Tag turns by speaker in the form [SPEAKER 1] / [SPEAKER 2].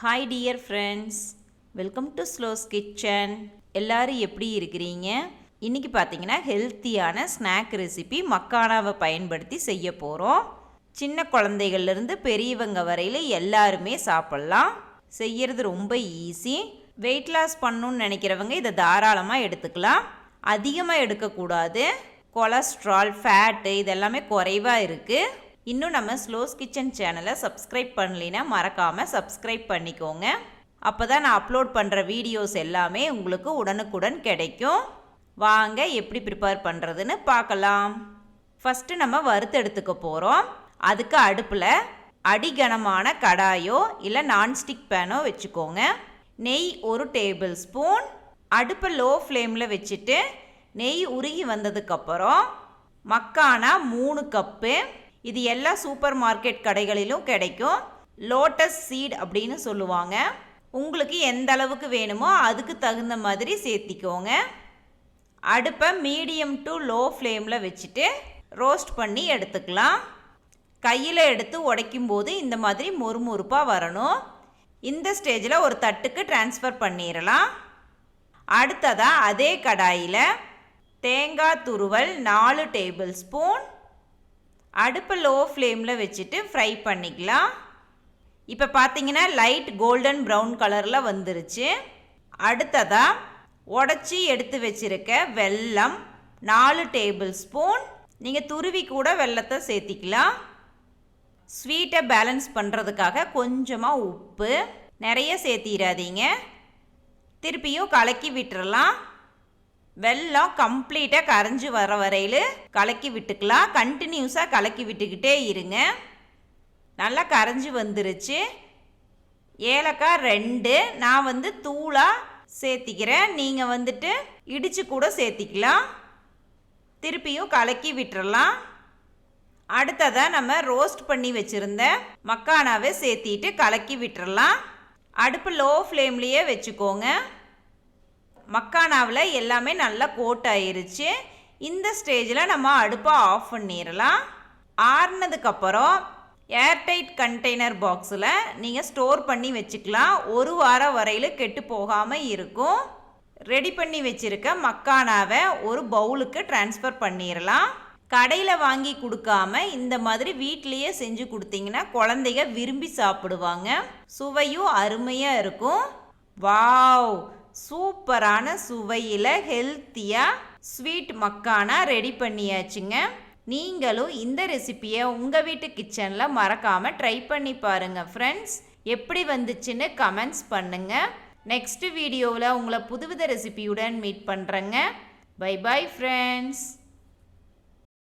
[SPEAKER 1] Hi dear friends welcome to Slow's kitchen எல்லாரும் எப்படி இருக்கிறீங்க? இன்னைக்கு பார்த்தீங்கன்னா ஹெல்த்தியான ஸ்நாக் ரெசிபி மக்கானாவை பயன்படுத்தி செய்ய போகிறோம் சின்ன குழந்தைகள்லேருந்து பெரியவங்க வரையில் எல்லாருமே சாப்பிட்லாம். செய்யறது ரொம்ப ஈஸி வெயிட் லாஸ் பண்ணணும்னு நினைக்கிறவங்க இதை தாராளமாக எடுத்துக்கலாம். அதிகமாக எடுக்கக்கூடாது. கொலஸ்ட்ரால் ஃபேட்டு இதெல்லாமே குறைவாக இருக்குது இன்னும் நம்ம ஸ்லோஸ் கிச்சன் சேனலை சப்ஸ்கிரைப் பண்ணலைன்னா மறக்காமல் சப்ஸ்கிரைப் பண்ணிக்கோங்க. அப்போ தான் நான் அப்லோட் பண்ணுற வீடியோஸ் எல்லாமே உங்களுக்கு உடனுக்குடன் கிடைக்கும். வாங்க எப்படி ப்ரிப்பேர் பண்ணுறதுன்னு பார்க்கலாம். ஃபஸ்ட்டு நம்ம வறுத்து எடுத்துக்க போகிறோம் அதுக்கு அடுப்பில் அடிகனமான கடாயோ இல்லை நான்ஸ்டிக் பேனோ வச்சுக்கோங்க. நெய் ஒரு டேபிள் ஸ்பூன் அடுப்பை லோ ஃப்ளேமில் வச்சுட்டு நெய் உருகி வந்ததுக்கப்புறம் மக்கானா மூணு கப்பு இது எல்லா சூப்பர் மார்க்கெட் கடைகளிலும் கிடைக்கும். லோட்டஸ் சீட் அப்படின்னு சொல்லுவாங்க. உங்களுக்கு எந்த அளவுக்கு வேணுமோ அதுக்கு தகுந்த மாதிரி சேர்த்திக்கோங்க. அடுப்பை மீடியம் டு லோ ஃப்ளேமில் வச்சுட்டு ரோஸ்ட் பண்ணி எடுத்துக்கலாம். கையில் எடுத்து உடைக்கும் போது இந்த மாதிரி மொறுமொறுப்பாக வரணும். இந்த ஸ்டேஜில் ஒரு தட்டுக்கு ட்ரான்ஸ்ஃபர் பண்ணிடலாம். அடுத்ததாக அதே கடாயில் தேங்காய் துருவல் நாலு டேபிள் ஸ்பூன் அடுப்பை லோ ஃப்ளேமில் வச்சுட்டு ஃப்ரை பண்ணிக்கலாம். இப்போ பார்த்தீங்கன்னா லைட் கோல்டன் ப்ரௌன் கலரில் வந்துருச்சு. அடுத்ததாக உடச்சி எடுத்து வச்சுருக்க வெல்லம் நாலு டேபிள் ஸ்பூன் நீங்கள் துருவி கூட வெள்ளத்தை சேர்த்திக்கலாம். ஸ்வீட்டை பேலன்ஸ் பண்ணுறதுக்காக கொஞ்சமாக உப்பு. நிறைய சேர்த்திடாதீங்க திருப்பியும் கலக்கி விட்டுறலாம். வெள்ளம் கம்ப்ளீட்டாக கரைஞ்சி வர வரையில் கலக்கி விட்டுக்கலாம். கண்டினியூஸாக கலக்கி விட்டுக்கிட்டே இருங்க. நல்லா கரைஞ்சி வந்துருச்சு. ஏலக்காய் ரெண்டு. நான் வந்து தூளாக சேர்த்திக்கிறேன். நீங்கள் வந்துட்டு இடித்து கூட சேர்த்திக்கலாம். திருப்பியும் கலக்கி விட்டுறலாம். அடுத்ததாக நம்ம ரோஸ்ட் பண்ணி வச்சுருந்த மக்கானாவை சேர்த்திட்டு கலக்கி விட்டுறலாம். அடுப்பு லோ ஃப்ளேம்லேயே வச்சுக்கோங்க. மக்கானாவில் எல்லாமே நல்லா கோட் ஆயிருச்சு. இந்த ஸ்டேஜில் நம்ம அடுப்பை ஆஃப் பண்ணிடலாம் ஆறுனதுக்கப்புறம் ஏர்டைட் கண்டெய்னர் பாக்ஸில் நீங்கள் ஸ்டோர் பண்ணி வச்சுக்கலாம். ஒரு வாரம் வரையில் கெட்டு போகாமல் இருக்கும். ரெடி பண்ணி வச்சுருக்க மக்கானாவை ஒரு பவுலுக்கு ட்ரான்ஸ்ஃபர் பண்ணிடலாம் கடையில் வாங்கி கொடுக்காம இந்த மாதிரி வீட்லேயே செஞ்சு கொடுத்தீங்கன்னா குழந்தைங்க விரும்பி சாப்பிடுவாங்க. சுவையும் அருமையாக இருக்கும். வாவ்! சூப்பரான சுவையில் ஹெல்த்தியாக ஸ்வீட் மக்கானா ரெடி பண்ணியாச்சுங்க. நீங்களும் இந்த ரெசிப்பியை உங்கள் வீட்டு கிச்சனில் மறக்காமல் ட்ரை பண்ணி பாருங்கள் ஃப்ரெண்ட்ஸ் எப்படி வந்துச்சுன்னு கமெண்ட்ஸ் பண்ணுங்கள் நெக்ஸ்ட் வீடியோவில் உங்களை புதுவித ரெசிபியுடன் மீட் பண்ணுறேங்க பை பை ஃப்ரெண்ட்ஸ்